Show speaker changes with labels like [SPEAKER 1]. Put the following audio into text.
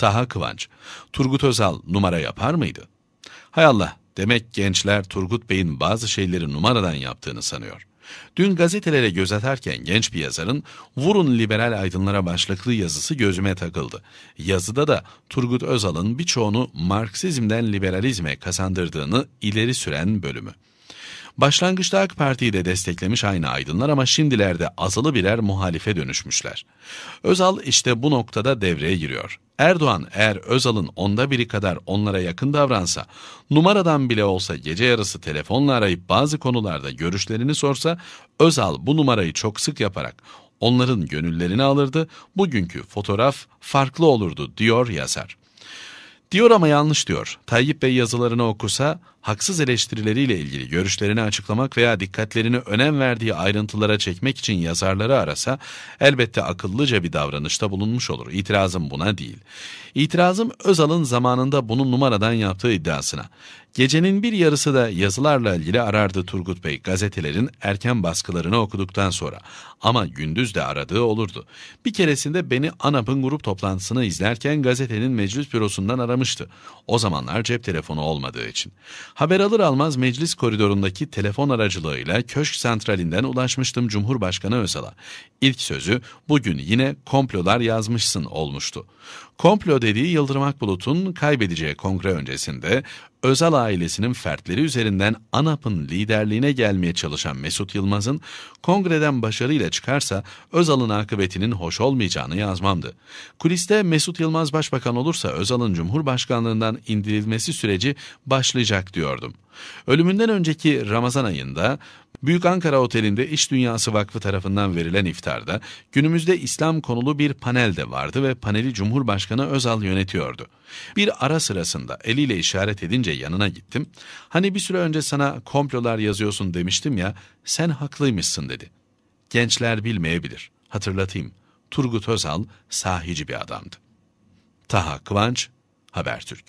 [SPEAKER 1] Taha Kıvanç, Turgut Özal numara yapar mıydı? Hay Allah, demek gençler Turgut Bey'in bazı şeyleri numaradan yaptığını sanıyor. Dün gazetelere göz atarken genç bir yazarın Vurun Liberal Aydınlara başlıklı yazısı gözüme takıldı. Yazıda da Turgut Özal'ın birçoğunu Marksizmden liberalizme kazandırdığını ileri süren bölümü. Başlangıçta AK Parti'yi de desteklemiş aynı aydınlar ama şimdilerde azılı birer muhalife dönüşmüşler. Özal işte bu noktada devreye giriyor. Erdoğan eğer Özal'ın onda biri kadar onlara yakın davransa, numaradan bile olsa gece yarısı telefonla arayıp bazı konularda görüşlerini sorsa, Özal bu numarayı çok sık yaparak onların gönüllerini alırdı, bugünkü fotoğraf farklı olurdu diyor yazar. Diyor ama yanlış diyor. Tayyip Bey yazılarını okusa, haksız eleştirileriyle ilgili görüşlerini açıklamak veya dikkatlerini önem verdiği ayrıntılara çekmek için yazarları arasa, elbette akıllıca bir davranışta bulunmuş olur. İtirazım buna değil. İtirazım Özal'ın zamanında bunu numaradan yaptığı iddiasına. Gecenin bir yarısı da yazılarla ilgili arardı Turgut Bey gazetelerin erken baskılarını okuduktan sonra. Ama gündüz de aradığı olurdu. Bir keresinde beni ANAP'ın grup toplantısını izlerken gazetenin meclis bürosundan aramıştı. O zamanlar cep telefonu olmadığı için. Haber alır almaz meclis koridorundaki telefon aracılığıyla köşk santralinden ulaşmıştım Cumhurbaşkanı Özal'a. İlk sözü bugün yine komplolar yazmışsın olmuştu. Komplo dediği Yıldırım Akbulut'un kaybedeceği kongre öncesinde Özal ailesinin fertleri üzerinden ANAP'ın liderliğine gelmeye çalışan Mesut Yılmaz'ın kongreden başarıyla çıkarsa Özal'ın akıbetinin hoş olmayacağını yazmamdı. Kuliste Mesut Yılmaz başbakan olursa Özal'ın cumhurbaşkanlığından indirilmesi süreci başlayacak diyordum. Ölümünden önceki Ramazan ayında Büyük Ankara Oteli'nde İş Dünyası Vakfı tarafından verilen iftarda günümüzde İslam konulu bir panel de vardı ve paneli Cumhurbaşkanı Özal yönetiyordu. Bir ara sırasında eliyle işaret edince yanına gittim. Hani bir süre önce sana komplolar yazıyorsun demiştim ya, sen haklıymışsın dedi. Gençler bilmeyebilir. Hatırlatayım. Turgut Özal sahici bir adamdı. Taha Kıvanç, Habertürk.